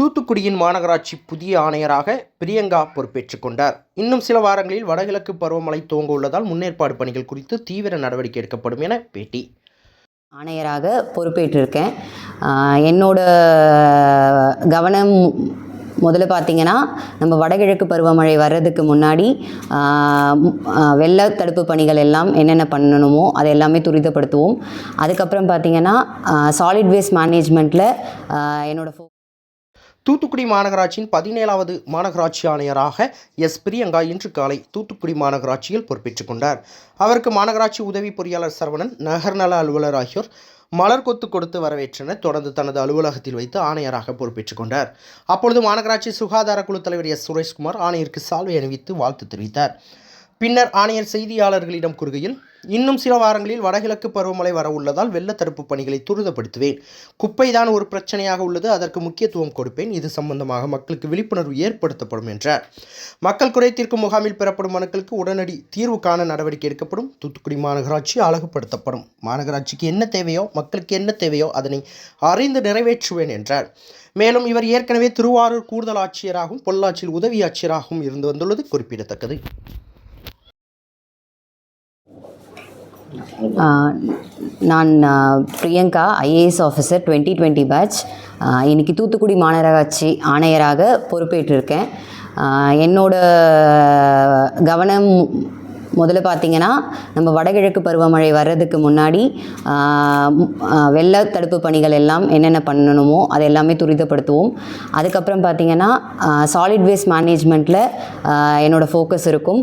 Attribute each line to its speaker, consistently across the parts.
Speaker 1: தூத்துக்குடியின் மாநகராட்சி புதிய ஆணையராக பிரியங்கா பொறுப்பேற்றுக் கொண்டார். இன்னும் சில வாரங்களில் வடகிழக்கு பருவமழை துவங்க உள்ளதால் முன்னேற்பாடு பணிகள் குறித்து தீவிர நடவடிக்கை எடுக்கப்படும் என பேட்டி.
Speaker 2: ஆணையராக பொறுப்பேற்றிருக்கேன். என்னோட கவனம் முதல்ல பார்த்தீங்கன்னா நம்ம வடகிழக்கு பருவமழை வர்றதுக்கு முன்னாடி வெள்ள தடுப்பு பணிகள் எல்லாம் என்னென்ன பண்ணணுமோ அதை எல்லாமே துரிதப்படுத்துவோம். அதுக்கப்புறம் பார்த்திங்கன்னா சாலிட் வேஸ்ட் மேனேஜ்மெண்ட்டில் என்னோட ஃபோ
Speaker 1: தூத்துக்குடி மாநகராட்சியின் பதினேழாவது மாநகராட்சி ஆணையராக எஸ் பிரியங்கா இன்று காலை தூத்துக்குடி மாநகராட்சியில் பொறுப்பேற்றுக் கொண்டார். அவருக்கு மாநகராட்சி உதவி பொறியாளர் சரவணன் நகர்நல அலுவலர் ஆகியோர் மலர் கொத்து கொடுத்து வரவேற்றனர். தொடர்ந்து தனது அலுவலகத்தில் வைத்து ஆணையராக பொறுப்பேற்றுக் கொண்டார். அப்பொழுது மாநகராட்சி சுகாதார குழு தலைவர் எஸ். சுரேஷ்குமார் ஆணையருக்கு சால்வை அணிவித்து வாழ்த்து தெரிவித்தார். பின்னர் ஆணையர் செய்தியாளர்களிடம் கூறுகையில் இன்னும் சில வாரங்களில் வடகிழக்கு பருவமழை வர உள்ளதால் வெள்ள தடுப்பு பணிகளை துரிதப்படுத்துவேன். குப்பைதான் ஒரு பிரச்சனையாக உள்ளது அதற்கு முக்கியத்துவம் கொடுப்பேன். இது சம்பந்தமாக மக்களுக்கு விழிப்புணர்வு ஏற்படுத்தப்படும் என்றார். மக்கள் குறை தீர்க்கும் முகாமில் பெறப்படும் மனுக்களுக்கு உடனடி தீர்வு காண நடவடிக்கை எடுக்கப்படும். தூத்துக்குடி மாநகராட்சி அழகுபடுத்தப்படும். மாநகராட்சிக்கு என்ன தேவையோ மக்களுக்கு என்ன தேவையோ அதனை அறிந்து நிறைவேற்றுவேன் என்றார். மேலும் இவர் ஏற்கனவே திருவாரூர் கூடுதல் ஆட்சியராகவும் பொள்ளாச்சியில் உதவி ஆட்சியராகவும் இருந்து வந்துள்ளது குறிப்பிடத்தக்கது.
Speaker 2: நான் Priyanka IAS officer twenty twenty batch இன்றைக்கி தூத்துக்குடி மாநகராட்சி ஆணையராக பொறுப்பேற்றிருக்கேன். என்னோட கவனம் முதல்ல பார்த்திங்கன்னா நம்ம வடகிழக்கு பருவமழை வர்றதுக்கு முன்னாடி வெள்ள தடுப்பு பணிகள் எல்லாம் என்னென்ன பண்ணணுமோ அதை எல்லாமே துரிதப்படுத்துவோம். அதுக்கப்புறம் பார்த்திங்கன்னா சாலிட் வேஸ்ட் மேனேஜ்மெண்ட்டில் என்னோடய ஃபோக்கஸ் இருக்கும்.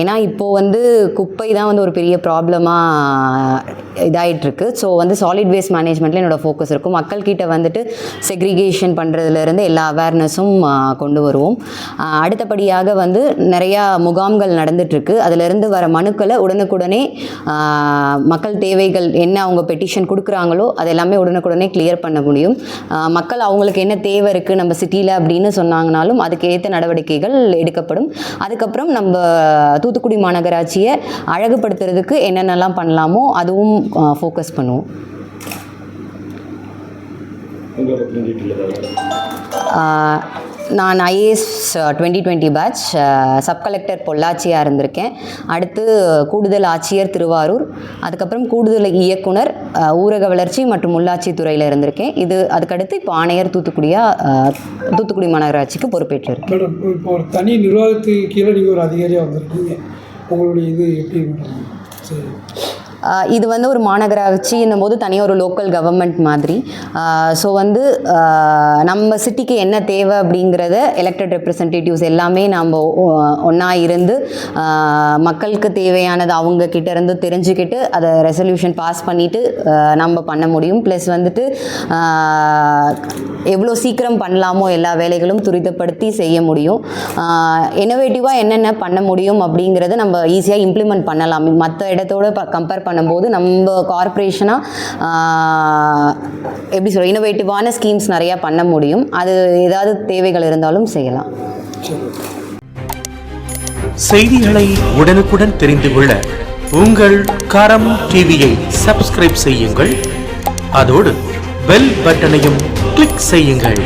Speaker 2: ஏன்னா இப்போது வந்து குப்பை தான் வந்து ஒரு பெரிய ப்ராப்ளமாக இதாகிட்டுருக்கு ஸோ வந்து சாலிட் வேஸ்ட் மேனேஜ்மெண்ட்டில் என்னோட ஃபோக்கஸ் இருக்கும். மக்கள்கிட்ட வந்துட்டு செக்ரிகேஷன் பண்ணுறதுலேருந்து எல்லா அவேர்னஸும் கொண்டு வருவோம். அடுத்தபடியாக வந்து நிறையா முகாம்கள் நடந்துட்டுருக்கு. அதிலிருந்து வர மனுக்களை உடனுக்குடனே மக்கள் தேவைகள் என்ன அவங்க பெட்டிஷன் கொடுக்குறாங்களோ அது எல்லாமே உடனுக்குடனே கிளியர் பண்ண முடியும். மக்கள் அவங்களுக்கு என்ன தேவை இருக்குது நம்ம சிட்டியில் அப்படின்னு சொன்னாங்கனாலும் அதுக்கு ஏற்ற நடவடிக்கைகள் எடுக்கப்படும். அதுக்கப்புறம் நம்ம தூத்துக்குடி மாநகராட்சியை அழகுபடுத்துறதுக்கு என்னென்னலாம் பண்ணலாமோ அதுவும் ஃபோக்கஸ் பண்ணுவோம். நான் IAS twenty twenty batch sub collector பொள்ளாச்சியாக இருந்திருக்கேன். அடுத்து கூடுதல் ஆட்சியர் திருவாரூர் அதுக்கப்புறம் கூடுதல் இயக்குனர் ஊரக வளர்ச்சி மற்றும் உள்ளாட்சி துறையில் இருந்திருக்கேன். இது அதுக்கடுத்து இப்போ ஆணையர் தூத்துக்குடியாக தூத்துக்குடி மாநகராட்சிக்கு பொறுப்பேற்றிருக்கேன்
Speaker 3: மேடம் இப்போ ஒரு தனி நிர்வாகத்துக்கு கீழே நீங்கள் ஒரு அதிகாரியாக வந்திருக்கீங்க. உங்களுடைய இது எப்படி சரி.
Speaker 2: இது வந்து ஒரு மாநகராட்சின்னும் போது தனியாக ஒரு லோக்கல் கவர்மெண்ட் மாதிரி. ஸோ வந்து நம்ம சிட்டிக்கு என்ன தேவை அப்படிங்கிறத எலெக்டட் ரெப்ரசன்டேட்டிவ்ஸ் எல்லாமே நம்ம ஒன்றா இருந்து மக்களுக்கு தேவையானது அவங்க கிட்ட இருந்து தெரிஞ்சுக்கிட்டு அதை ரெசல்யூஷன் பாஸ் பண்ணிவிட்டு நம்ம பண்ண முடியும். ப்ளஸ் வந்துட்டு எவ்வளோ சீக்கிரம் பண்ணலாமோ எல்லா வேலைகளும் துரிதப்படுத்தி செய்ய முடியும். இன்னோவேட்டிவாக என்னென்ன பண்ண முடியும் அப்படிங்கிறத நம்ம ஈஸியாக இம்ப்ளிமெண்ட் பண்ணலாம். மற்ற இடத்தோட கம்பேர் பண்ணும்போது நம்ம கார்ப்பரேஷனாக எப்படி சொல்ற இனோவேட்டிவான ஸ்கீம்ஸ் நிறையா பண்ண முடியும். அது ஏதாவது தேவைகள் இருந்தாலும் செய்யலாம்.
Speaker 4: செய்திகளை உடனுக்குடன் தெரிந்து கொள்ள உங்கள் கரம் டிவியை சப்ஸ்கிரைப் செய்யுங்கள். அதோடு பெல் பட்டனையும் கிளிக் செய்யுங்கள்.